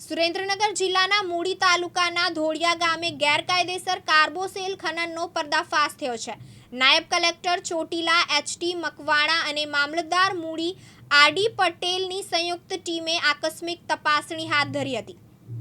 સુરેન્દ્રનગર જિલ્લાના મૂડી તાલુકાના ધોળિયા ગામે ગેરકાયદેસર કાર્બોસેલ ખનનનો પર્દાફાશ થયો છે. નાયબ કલેક્ટર ચોટીલા એચટી મકવાણા અને મામલતદાર મૂડી આરડી પટેલની સંયુક્ત ટીમે આકસ્મિક તપાસણી હાથ ધરી હતી.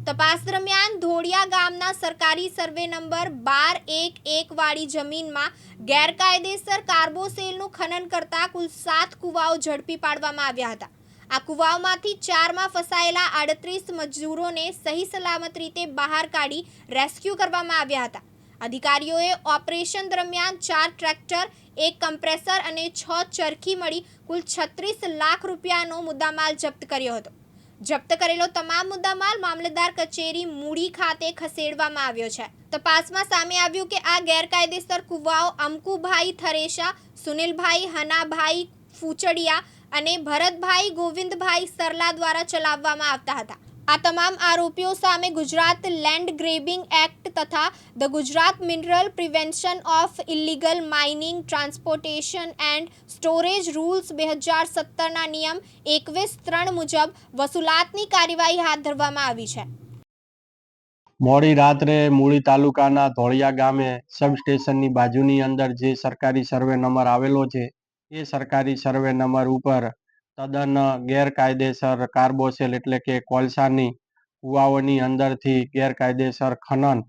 તપાસ દરમિયાન ધોળિયા ગામના સરકારી સર્વે નંબર બાર એક એક વાળી જમીનમાં ગેરકાયદેસર કાર્બોસેલનું ખનન કરતા કુલ સાત કુવાઓ ઝડપી પાડવામાં આવ્યા હતા. આ કુવાઓમાંથી ચારમાં ફસાયેલા આડત્રીસ મજૂરોને સહી સલામત રીતે બહાર કાઢી રેસ્ક્યુ કરવામાં આવ્યા હતા. અધિકારીઓએ ઓપરેશન દરમિયાન ચાર ટ્રેક્ટર, એક કમ્પ્રેસર અને છ ચરખી મળી કુલ છત્રીસ લાખ રૂપિયાનો મુદ્દામાલ જપ્ત કર્યો હતો. જપ્ત કરેલો તમામ મુદ્દામાલ મામલતદાર કચેરી મૂડી ખાતે ખસેડવામાં આવ્યો છે. તપાસમાં સામે આવ્યું કે આ ગેરકાયદેસર કુવાઓ અમકુભાઈ થરેશા, સુનિલભાઈ હનાભાઈ ફૂચડિયા અને ભરતભાઈ ગોવિંદભાઈ સરલા દ્વારા ચલાવવામાં આવતા હતા. આ તમામ આરોપીઓ સામે ગુજરાત લેન્ડ ગ્રેબિંગ એક્ટ તથા the Gujarat mineral prevention of illegal mining transportation and storage rules બે હજાર સત્તરના નિયમ એકવીસ ત્રણ મુજબ વસૂલાતની કાર્યવાહી હાથ ધરવામાં આવી છે. મોડી રાત્રે મૂળી તાલુકાના ધોળિયા ગામે સબ સ્ટેશનની બાજુની અંદર જે સરકારી સર્વે નંબર આવેલો છે એ સરકારી સર્વે નંબર ઉપર તદ્દન ગેરકાયદેસર કાર્બોસેલ એટલે કે કોલસાની કુવાઓની અંદરથી ગેરકાયદેસર ખનન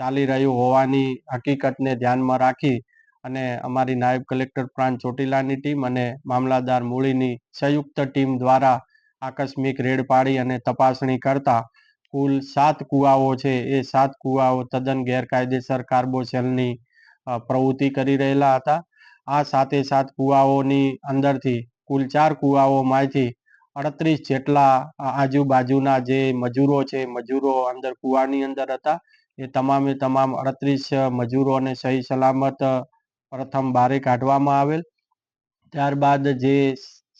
ચાલી રહ્યું હોવાની હકીકતને ધ્યાનમાં રાખી અને અમારી નાયબ કલેક્ટર પ્રાંત ચોટીલાની ટીમ અને મામલાદાર મૂળીની સંયુક્ત ટીમ દ્વારા આકસ્મિક રેડ પાડી અને તપાસણી કરતા કુલ સાત કુવાઓ છે. એ સાત કુવાઓ તદ્દન ગેરકાયદેસર કાર્બોસેલની પ્રવૃત્તિ કરી રહેલા હતા. આ સાતે સાત કુવાઓની અંદરથી, કુલ ચાર કુવાઓમાંથી અડત્રીસ જેટલા આજુબાજુના જે મજૂરો છે, મજૂરો અંદર કુવાની અંદર હતા, એ તમામે તમામ અડત્રીસ મજૂરોને સહી સલામત પ્રથમ બારે કાઢવામાં આવેલ. ત્યારબાદ જે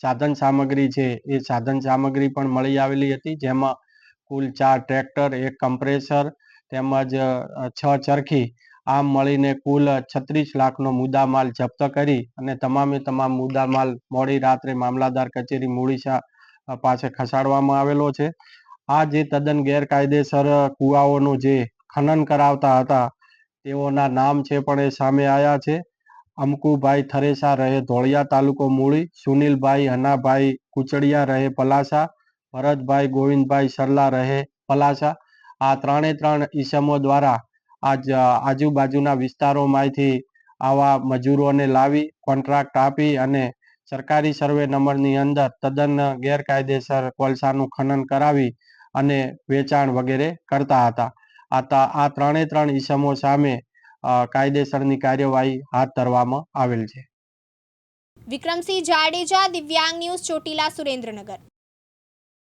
સાધન સામગ્રી છે, એ સાધન સામગ્રી પણ મળી આવેલી હતી, જેમાં કુલ ચાર ટ્રેક્ટર, એક કમ્પ્રેસર, તેમજ છ ચરખી આમ મળીને કુલ છત્રીસ લાખનો મુદ્દામાલ જપ્ત કરી અને તમામે તમામ મુદ્દામાલ મોડી રાત્રે મામલાદાર કચેરી મૂળીસા પાસે ખસાડવામાં આવેલો છે. આ જે તદ્દન ગેરકાયદેસર કુવાઓનું જે ખનન કરાવતા હતા, તેઓના નામ છે પણ એ સામે આવ્યા છે. અમકુભાઈ થરેસા રહે ધોળિયા તાલુકો મૂળી, સુનિલભાઈ હનાભાઈ કુચડિયા રહે પલાસા, ભરતભાઈ ગોવિંદભાઈ સરલા રહે પલાસા. આ ત્રણે ત્રણ ઈસમો દ્વારા આજ આજુબાજુના વિસ્તારોમાંથી આવા મજૂરોને લાવી કોન્ટ્રાક્ટ આપી અને સરકારી સર્વે નંબરની અંદર તદ્દન ગેરકાયદેસર કોલસાનું ખનન કરાવી અને વેચાણ વગેરે કરતા હતા. આ આ ત્રણે ત્રણ ઈસમો સામે કાયદેસરની કાર્યવાહી હાથ ધરવામાં આવેલ છે. વિક્રમસિંહ જાડેજા, દિવ્યાંગ ન્યૂઝ, ચોટીલા સુરેન્દ્રનગર.